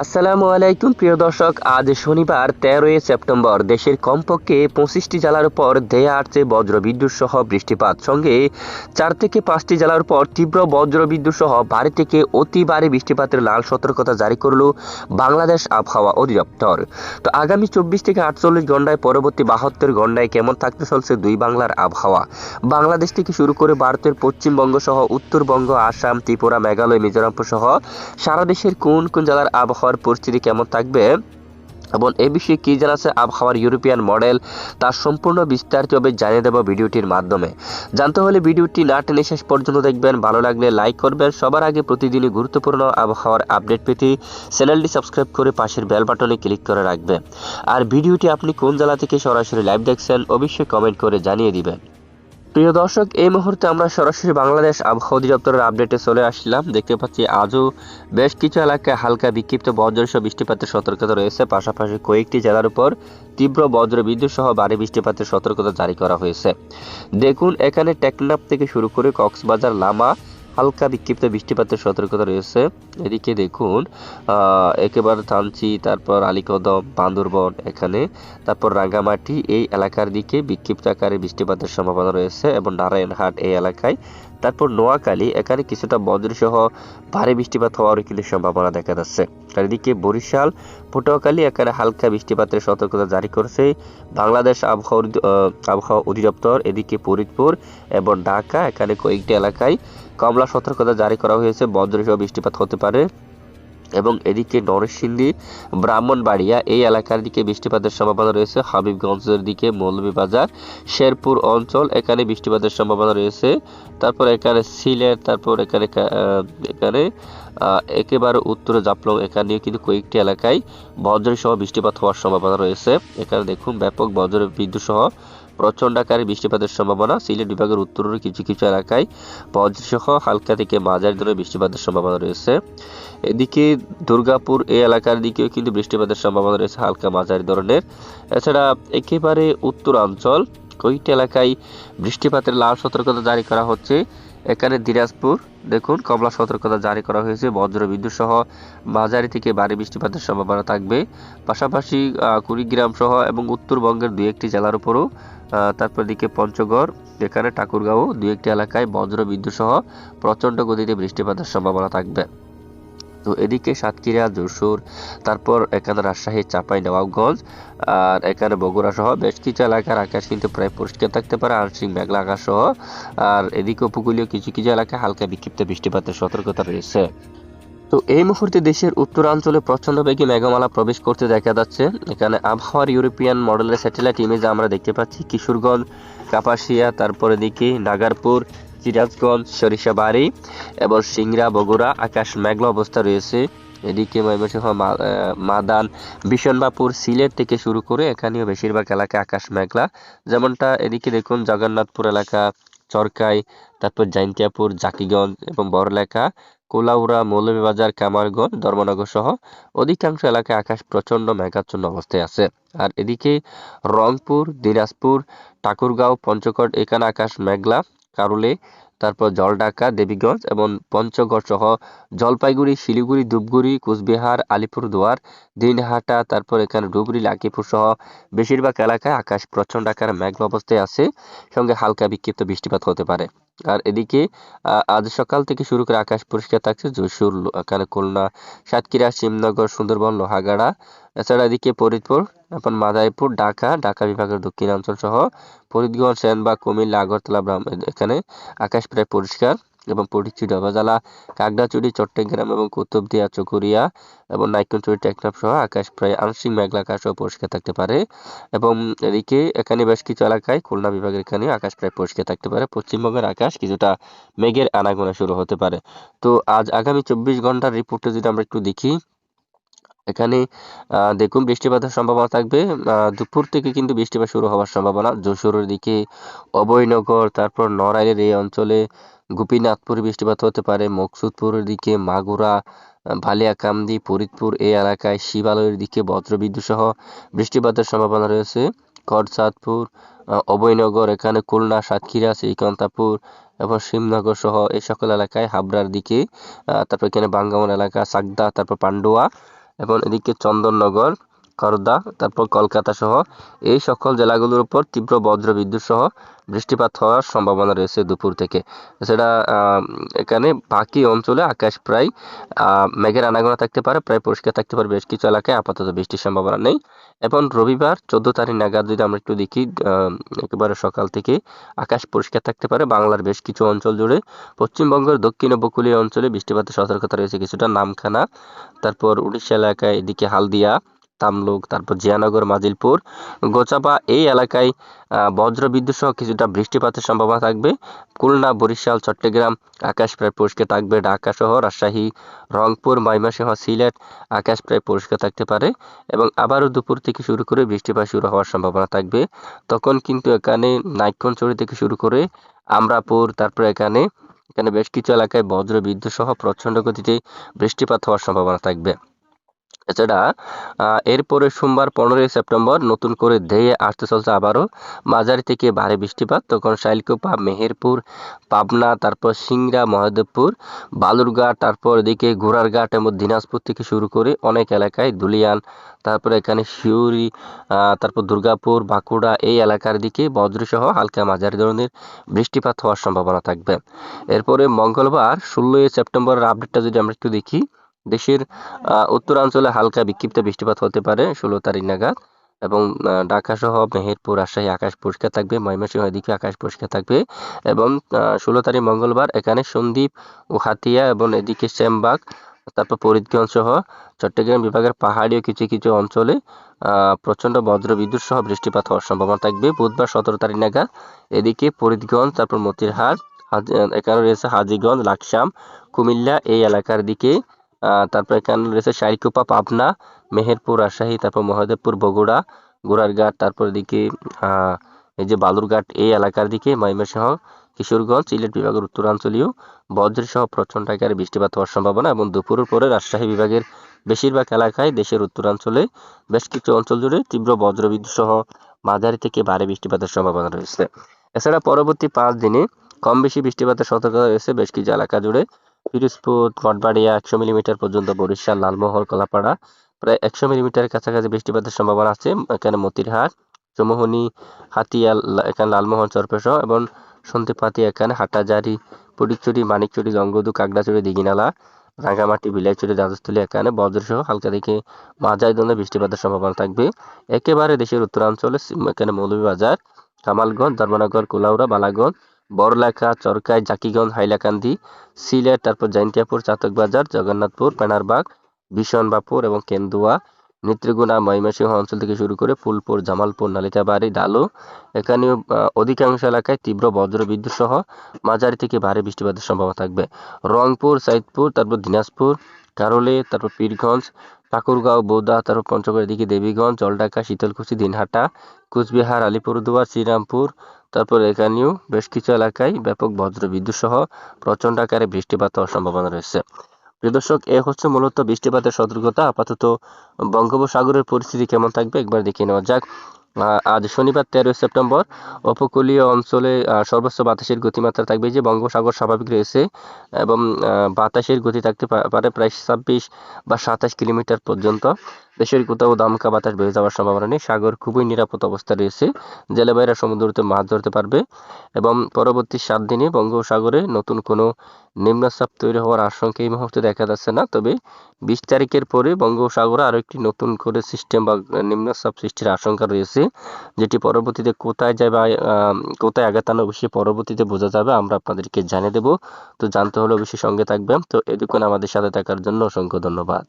আসসালামু আলাইকুম, প্রিয় দর্শক, আজ শনিবার, তেরোই সেপ্টেম্বর, দেশের কমপক্ষে পঁচিশটি জেলার উপর দেয়া আসছে বজ্রবিদ্যুৎ সহ বৃষ্টিপাত। সঙ্গে চার থেকে পাঁচটি জেলার উপর তীব্র বজ্রবিদ্যুৎ সহ ভারী থেকে অতি ভারী বৃষ্টিপাতের লাল সতর্কতা জারি করল বাংলাদেশ আবহাওয়া অধিদপ্তর। তো আগামী চব্বিশ থেকে আটচল্লিশ ঘন্টায় পরবর্তী বাহাত্তর ঘন্টায় কেমন থাকতে চলছে দুই বাংলার আবহাওয়া? বাংলাদেশ থেকে শুরু করে ভারতের পশ্চিমবঙ্গ সহ উত্তরবঙ্গ, আসাম, ত্রিপুরা, মেঘালয়, মিজোরাম সহ সারা দেশের কোন কোন জেলার আবহাওয়ার পরিস্থিতি কেমন থাকবে? এবং এ বিষয়ে কী জানাচ্ছে আবহাওয়ার ইউরোপিয়ান মডেল? তার সম্পূর্ণ বিস্তারিতভাবে জানিয়ে দেবো ভিডিওটির মাধ্যমে। জানতে হলে ভিডিওটি না টেনে শেষ পর্যন্ত দেখবেন। ভালো লাগলে লাইক করবেন। সবার আগে প্রতিদিনই গুরুত্বপূর্ণ আবহাওয়ার আপডেট পেতে চ্যানেলটি সাবস্ক্রাইব করে পাশের বেল বাটনে ক্লিক করে রাখবেন। আর ভিডিওটি আপনি কোন জেলা থেকে সরাসরি লাইভ দেখছেন, অবশ্যই কমেন্ট করে জানিয়ে দিবেন। প্রিয় দর্শক, এই মুহূর্তে আমরা সরাসরি বাংলাদেশ আবহাওয়া অধিদপ্তরের আপডেটে চলে আসলাম। দেখতে পাচ্ছি আজও বেশ কিছু এলাকায় হালকা বিক্ষিপ্ত বজ্রসহ বৃষ্টিপাতের সতর্কতা রয়েছে। পাশাপাশি কয়েকটি জেলার উপর তীব্র বজ্র বিদ্যুৎ সহ ভারী বৃষ্টিপাতের সতর্কতা জারি করা হয়েছে। দেখুন, এখানে টেকনাফ থেকে শুরু করে কক্সবাজার, লামা হালকা বিক্ষিপ্ত বৃষ্টিপাতের সতর্কতা রয়েছে। এদিকে দেখুন একেবারে থানচি তারপর আলীকদম, বান্দরবন এখানে, তারপর রাঙ্গামাটি, এই এলাকার দিকে বিক্ষিপ্ত আকারে বৃষ্টিপাতের সম্ভাবনা রয়েছে এবং নারায়ণহাট এই এলাকায়। তারপর নোয়াখালী, এখানে কিছুটা বজ্রসহ ভারী বৃষ্টিপাত হওয়ার কিন্তু সম্ভাবনা দেখা যাচ্ছে। এদিকে বরিশাল, পটুয়াখালী এখানে হালকা বৃষ্টিপাতের সতর্কতা জারি করেছে। বাংলাদেশ আবহাওয়া আবহাওয়া অধিদপ্তর, এদিকে ফরিদপুর এবং ঢাকা এখানে কয়েকটি এলাকায় কমলা সতর্কতা জারি করা হয়েছে। বজ্রসহ বৃষ্টিপাত হতে পারে এবং এদিকে নরসিংদী, ব্রাহ্মণবাড়িয়া এই এলাকার দিকে বৃষ্টিপাতের সম্ভাবনা রয়েছে। হাবিবগঞ্জের দিকে মৌলভীবাজার, শেরপুর অঞ্চল এখানে বৃষ্টিপাতের সম্ভাবনা রয়েছে। তারপর এখানে সিলেট, তারপর এখানে এখানে একেবারে উত্তরে জাপলং এখানেও কিন্তু কয়েকটি এলাকায় বজ্র সহ বৃষ্টিপাত হওয়ার সম্ভাবনা রয়েছে। এখানে দেখুন, ব্যাপক বজ্র বিদ্যুৎ সহ প্রচণ্ড আকারে বৃষ্টিপাতের সম্ভাবনা। সিলেট বিভাগের উত্তরের কিছু কিছু এলাকায় বজ্রসহ হালকা থেকে মাঝারি ধরনের বৃষ্টিপাতের সম্ভাবনা রয়েছে। এদিকে দুর্গাপুর এই এলাকার দিকেও কিন্তু বৃষ্টিপাতের সম্ভাবনা রয়েছে, হালকা মাঝারি ধরনের। এছাড়া একেবারে উত্তরাঞ্চল, কয়েকটি এলাকায় বৃষ্টিপাতের লাল সতর্কতা জারি করা হচ্ছে। এখানে দিনাজপুর, দেখুন, কমলা সতর্কতা জারি করা হয়েছে, বজ্র বিদ্যুৎ সহ মাঝারি থেকে ভারী বৃষ্টিপাতের সম্ভাবনা থাকবে। পাশাপাশি কুড়িগ্রাম সহ এবং উত্তরবঙ্গের দু একটি জেলার উপরও তারপর দিকে পঞ্চগড়, এখানে ঠাকুরগাঁও দু একটি এলাকায় বজ্র বিদ্যুৎ সহ প্রচণ্ড গতিতে বৃষ্টিপাতের সম্ভাবনা থাকবে। তো এদিকে সাতক্ষীরা, যশোর, তারপর এখানে রাজশাহী, চাপাই নবাবগঞ্জ আর এখানে বগুড়া সহ বেশ কিছু এলাকার আকাশ কিন্তু প্রায় পরিষ্কার থাকতে পারে আংশিক মেঘলা আকাশ সহ। আর এদিকে উপকূলীয় কিছু কিছু এলাকায় হালকা বিক্ষিপ্ত বৃষ্টিপাতের সতর্কতা রয়েছে। তো এই মুহূর্তে দেশের উত্তরাঞ্চলে প্রচণ্ড বেগে মেঘমালা প্রবেশ করতে দেখা যাচ্ছে। এখানে আবহাওয়ার ইউরোপিয়ান মডেলের স্যাটেলাইট ইমেজে আমরা দেখতে পাচ্ছি। কিশোরগঞ্জ, কাপাসিয়া, তারপরে দিকে নাগারপুর সিরাজগঞ্জ সরিষাবাড়ি এবং সিংড়া, বগুড়া, আকাশ মেঘলা অবস্থা রয়েছে। এদিকে ময়মনসিংহ মাদান বিশনবাপুর সিলেট থেকে শুরু করে এখানেও বেশিরভাগ এলাকা আকাশ মেঘলা। যেমনটা এদিকে দেখুন, জগন্নাথপুর এলাকা, চরকাই, তারপর জাইন্তিয়াপুর, জাকিগঞ্জ এবং বড়লেখা, কোলাউড়া, মৌলভীবাজার, কামারগঞ্জ, ধর্মনগর সহ অধিকাংশ এলাকায় আকাশ প্রচণ্ড মেঘাচ্ছন্ন অবস্থায় আছে। আর এদিকে রংপুর, দিনাজপুর, ঠাকুরগাঁও, পঞ্চকট, এখানে আকাশ মেঘলা। কারুলে, তারপর জলঢাকা, দেবীগঞ্জ এবং পঞ্চগড় সহ জলপাইগুড়ি, শিলিগুড়ি, ধূপগুড়ি, কুচবিহার, আলিপুরদুয়ার, দিনহাটা, তারপর এখানে ডুবরি লাকিপুর সহ বেশিরভাগ এলাকায় আকাশ প্রচণ্ড আকারে মেঘলা অবস্থায় আছে। সঙ্গে হালকা বিক্ষিপ্ত বৃষ্টিপাত হতে পারে। আর এদিকে আজ সকাল থেকে শুরু করে আকাশ পরিষ্কার থাকছে। যশোর খুলনা, সাতক্ষীরা, শিবনগর, সুন্দরবন, লোহাগাড়া, এছাড়া এদিকে ফরিদপুর এখন মাদারীপুর, ঢাকা ঢাকা বিভাগের দক্ষিণাঞ্চল সহ ফরিদগঞ্জ, সেনবাগ, কুমিল্লা, আগরতলা এখানে আকাশ প্রায় পরিষ্কার এবং পরিচিত উপজেলা কাকড়াচুরি, চট্টগ্রাম এবং কুতুবদিয়া, চকুরিয়া এবং নাইকুনচুরি, টেকনাফ সহ আকাশ প্রায় আংশিক মেঘলা আকাশ পরিষ্কার থাকতে পারে এবং এদিকে এখানে বেশ কিছু এলাকায় খুলনা বিভাগের এখানে আকাশ প্রায় পরিষ্কার থাকতে পারে। পশ্চিমবঙ্গের আকাশ কিছুটা মেঘের আনাগোনা শুরু হতে পারে। তো আজ আগামী চব্বিশ ঘণ্টার রিপোর্টে যদি আমরা একটু দেখি এখানে দেখুন বৃষ্টিপাতের সম্ভাবনা থাকবে। দুপুর থেকে কিন্তু বৃষ্টিপাত শুরু হওয়ার সম্ভাবনা। যশোরের দিকে অভয়নগর তারপর নড়াইলের এই অঞ্চলে গোপীনাথপুর বৃষ্টিপাত হতে পারে। মকসুদপুরের দিকে মাগুরা ভালিয়াকান্দি ফরিদপুর এই এলাকায় শিবালয়ের দিকে বজ্রবিদ্যুৎ সহ বৃষ্টিপাতের সম্ভাবনা রয়েছে। করচাঁদপুর আহ, অভয়নগর এখানে খুলনা সাতক্ষীরা শ্রীকান্তাপুর এবং শিবনগর সহ এই সকল এলাকায় হাবড়ার দিকে তারপর এখানে বাঙ্গামন এলাকা চাকদা তারপর পান্ডুয়া এবং এদিকে চন্দননগর খর্দা তারপর কলকাতা সহ এই সকল জেলাগুলোর উপর তীব্র বজ্র বিদ্যুৎ সহ বৃষ্টিপাত হওয়ার সম্ভাবনা রয়েছে দুপুর থেকে। আহ, এখানে বাকি অঞ্চলে আকাশ প্রায় মেঘের আনাগোনা থাকতে পারে প্রায় পরিষ্কার থাকতে পারে। বেশ কিছু এলাকায় আপাতত বৃষ্টির সম্ভাবনা নেই। এবং রবিবার চোদ্দ তারিখ নাগাদ যদি আমরা একটু দেখি একেবারে সকাল থেকে আকাশ পরিষ্কার থাকতে পারে। বাংলার বেশ কিছু অঞ্চল জুড়ে পশ্চিমবঙ্গের দক্ষিণ উপকূলীয় অঞ্চলে বৃষ্টিপাতের সতর্কতা রয়েছে কিছুটা। নামখানা তারপর উড়িষ্যা এলাকায় এদিকে হালদিয়া তামলুক, তারপর জিয়ানগর, মাজিলপুর, গোচাপা এই এলাকায় বজ্র বিদ্যুৎ সহ কিছুটা বৃষ্টিপাতের সম্ভাবনা থাকবে। খুলনা, বরিশাল, চট্টগ্রাম আকাশ প্রায় পরিষ্কার থাকবে। ঢাকা সহ রাজশাহী, রংপুর, ময়মনসিংহ, সিলেট আকাশ প্রায় পরিষ্কার থাকতে পারে এবং আবারও দুপুর থেকে শুরু করে বৃষ্টিপাত শুরু হওয়ার সম্ভাবনা থাকবে। তখন কিন্তু এখানে নাইক্ষণচড়ি থেকে শুরু করে আমরাপুর, তারপর এখানে এখানে বেশ কিছু এলাকায় বজ্র বিদ্যুৎ সহ প্রচণ্ড গতিতে বৃষ্টিপাত হওয়ার সম্ভাবনা থাকবে। এছাড়া এরপরে সোমবার পনেরোই সেপ্টেম্বর নতুন করে ধেয়ে আসতে চলছে আবারও মাঝারি থেকে ভারী বৃষ্টিপাত। তখন শাইলকোপা, মেহেরপুর, পাবনা, তারপর সিংড়া মহাদেবপুর বালুরঘাট, তারপর এদিকে ঘোড়ারঘাট এবং দিনাজপুর থেকে শুরু করে অনেক এলাকায় দুলিয়ান তারপর এখানে শিউরি তারপর দুর্গাপুর, বাঁকুড়া এই এলাকার দিকে বজ্রসহ হালকা মাঝারি ধরনের বৃষ্টিপাত হওয়ার সম্ভাবনা থাকবে। এরপরে মঙ্গলবার ষোলোই সেপ্টেম্বরের আপডেটটা যদি আমরা একটু দেখি দেশের উত্তরাঞ্চলে হালকা বিক্ষিপ্ত বৃষ্টিপাত হতে পারে, ষোলো তারিখ নাগাদ এবং ঢাকা সহ মেহেরপুর, রাজশাহী, আকাশ পরিষ্কার থাকবে, ময়মনসিংহ এদিকে আকাশ পরিষ্কার থাকবে এবং ষোলো তারিখ মঙ্গলবার এখানে সন্দ্বীপ ও হাতিয়া এবং এদিকে শ্যামবাগ, তারপর ফরিদগঞ্জ সহ চট্টগ্রাম বিভাগের পাহাড়ি ও কিছু কিছু অঞ্চলে প্রচণ্ড বজ্র বিদ্যুৎ সহ বৃষ্টিপাত হওয়ার সম্ভাবনা থাকবে। বুধবার সতেরো তারিখ নাগাদ এদিকে ফরিদগঞ্জ, তারপর মতিরহাট এখানে রয়েছে হাজিগঞ্জ, লাকসাম, কুমিল্লা এই এলাকার দিকে তারপর এখানে রয়েছে শাইকুপা পাবনা মেহেরপুর রাজশাহী তারপর মহাদেবপুর বগুড়া গোড়ারঘাট তারপর আহ, এই যে বালুরঘাট এই এলাকার দিকে ময়মনসিংহ কিশোরগঞ্জ সিলেট বিভাগের উত্তরাঞ্চলীয় বজ্রসহ প্রচণ্ড আকারে বৃষ্টিপাত হওয়ার সম্ভাবনা এবং দুপুরের পরে রাজশাহী বিভাগের বেশিরভাগ এলাকায় দেশের উত্তরাঞ্চলে বেশ কিছু অঞ্চল জুড়ে তীব্র বজ্রবিদ্যুৎ সহ মাঝারি থেকে ভারী বৃষ্টিপাতের সম্ভাবনা রয়েছে। এছাড়া পরবর্তী পাঁচ দিনে কম বেশি বৃষ্টিপাতের সতর্কতা রয়েছে বেশ কিছু এলাকা জুড়ে। পিরোজপুর মঠবাড়িয়া একশো মিলিমিটার পর্যন্ত বরিশাল, লালমোহর, কলাপাড়া। প্রায় একশো মিলিমিটারের কাছাকাছি বৃষ্টিপাতের সম্ভাবনা আছে, এখানে মতিরহাট, চৌমোহনী, হাতিয়া এখানে লালমোহন চরপেশহ এবং সন্ধিপাতি এখানে হাটাজারি ফটিকচুরি মানিকচুরি লংগদু কাকড়াচুরি, দিঘিনালা, রাঙ্গামাটি বিলাইচুরি রাজস্থলী, এখানে বজ্রসহ হালকা থেকে মাঝারি ধরনের বৃষ্টিপাতের সম্ভাবনা থাকবে। একেবারে দেশের উত্তরাঞ্চলে, এখানে মৌলভীবাজার, কামালগঞ্জ, ধর্মনগর, কুলাউড়া, বালাগঞ্জ বড়লেখা, চরকাই, জাকিগঞ্জ, হাইলাকান্দি, সিলেট, তারপর জৈন্তিয়াপুর চাতকবাজার, জগন্নাথপুর পেনারবাগ বিশনবাপুর এবং কেন্দুয়া নেত্রীগুনা ময়মনসিংহ অঞ্চল থেকে শুরু করে ফুলপুর, জামালপুর, নালিতাবাড়ি, ডালো। এখানে অধিকাংশ এলাকায় তীব্র বজ্র বিদ্যুৎ সহ মাঝারি থেকে ভারী বৃষ্টিপাতের সম্ভাবনা থাকবে। রংপুর, সাইদপুর, তারপর দিনাজপুর, কারলে, তারপর পীরগঞ্জ ঠাকুরগাঁও বৌদ্ধ তারপর পঞ্চগড়ের দিকে দেবীগঞ্জ, জলঢাকা, শীতলকুচি, দিনহাটা, কুচবিহার, আলিপুরদুয়ার, শ্রীরামপুর, তারপর এখানেও বেশ কিছু এলাকায় ব্যাপক বজ্র বিদ্যুৎ সহ প্রচণ্ড আকারে বৃষ্টিপাত হওয়ার সম্ভাবনা রয়েছে। প্রিয় দর্শক, এ হচ্ছে মূলত বৃষ্টিপাতের সতর্কতা। আপাতত বঙ্গোপসাগরের পরিস্থিতি কেমন থাকবে একবার দেখে নেওয়া যাক। আজ শনিবার তেরোই সেপ্টেম্বর। উপকূলীয় অঞ্চলে সর্বোচ্চ বাতাসের গতিমাত্রা থাকবে যে বঙ্গোপসাগর স্বাভাবিক রয়েছে এবং বাতাসের গতি থাকতে পারে প্রায় ছাব্বিশ বা সাতাশ কিলোমিটার পর্যন্ত। দেশের কোথাও দমকা বাতাস বেড়ে যাওয়ার সম্ভাবনা নেই। সাগর খুবই নিরাপদ অবস্থা রয়েছে। জেলেবাইরা সমুদ্রতে মাছ ধরতে পারবে এবং পরবর্তী সাত দিনে বঙ্গোপসাগরে নতুন কোনো নিম্নচাপ তৈরি হওয়ার আশঙ্কা এই মুহূর্তে দেখা যাচ্ছে না। তবে বিশ তারিখের পরে বঙ্গোপসাগরে আরও একটি নতুন করে সিস্টেম বা নিম্নচাপ সৃষ্টির আশঙ্কা রয়েছে, যেটি পরবর্তীতে কোথায় যায় বা কোথায় আঘাত আনো অবশ্যই পরবর্তীতে বোঝা যাবে। আমরা আপনাদেরকে জানিয়ে দেব। তো জানতে হলে অবশ্যই সঙ্গে থাকবেন। তো এতক্ষণ আমাদের সাথে থাকার জন্য অসংখ্য ধন্যবাদ।